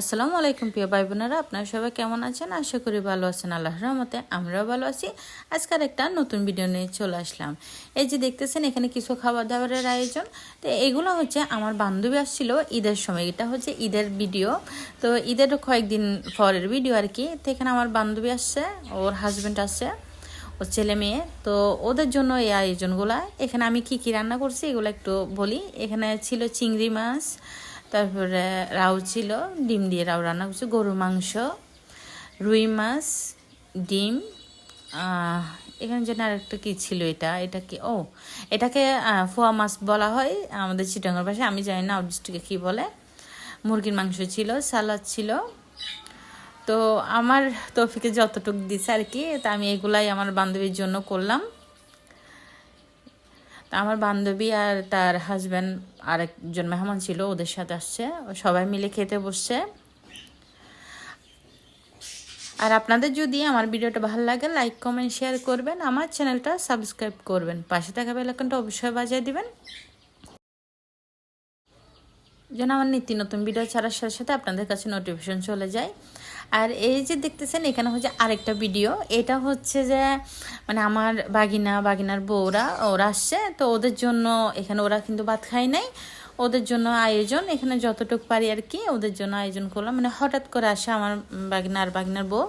আসসালামু আলাইকুম প্রিয় ভাই বোনেরা আপনারা সবাই কেমন আছেন? আশা করি ভালো আছেন, আল্লাহর রহমতে আমরাও ভালো আছি। আজকের একটা নতুন ভিডিও নিয়ে চলে আসলাম। এই যে দেখতেছেন, এখানে কিছু খাবার দাবারের আয়োজন। তো এগুলো হচ্ছে আমার বান্ধবী আসছিল ঈদের সময়, এটা হচ্ছে ঈদের ভিডিও। তো ঈদের কয়েকদিন পরের ভিডিও আর কি। তো এখানে আমার বান্ধবী আসছে, ওর হাজব্যান্ড আসছে ওর ছেলে মেয়ে। তো ওদের জন্য এই আয়োজনগুলো। এখানে আমি কি কি রান্না করছি, এগুলো একটু বলি। এখানে ছিল চিংড়ি মাছ তারপরে রাউ ছিল, ডিম দিয়ে রাউ রান্না করছি, গরুর মাংস, রুই মাছ, ডিম এখানে যেন আরেকটা কী ছিল এটা? এটা কি? ও, এটাকে ফোয়া মাছ বলা হয় আমাদের চিটাঙ্গর পাশে আমি জানি না আউট কী বলে। মুরগির মাংস ছিল, সালাদ ছিল। তো আমার তৌফিকে যতটুকু দিছে আর কি, তা আমি এগুলাই আমার বান্ধবীর জন্য করলাম। তা আমার বান্ধবী আর তার হাজব্যান্ড আরেকজন মেহমান ছিল, ওদের সাথে আসছে। সবাই মিলে খেতে বসছে। আর আপনাদের যদি আমার ভিডিওটা ভালো লাগে লাইক কমেন্ট শেয়ার করবেন। আমার চ্যানেলটা সাবস্ক্রাইব করবেন। পাশে থাকা বেলাকনটা অবশ্যই বাজিয়ে দিবেন। যেন আমার নিত্য নতুন ভিডিও ছাড়ার সাথে সাথে আপনাদের কাছে নোটিফিকেশন চলে যায়। আর এই যে দেখতেছেন, এখানে হচ্ছে আরেকটা ভিডিও এটা হচ্ছে যে মানে আমার বাগিনা, বাগিনার বউরা, ওরা আসছে। তো ওদের জন্য এখানে ওরা কিন্তু ভাত খায় নাই। ওদের জন্য আয়োজন। এখানে যতটুকু পারি আর কি, ওদের জন্য আয়োজন করলাম। মানে হঠাৎ করে আসে আমার বাগিনা আর বাগিনার বউ।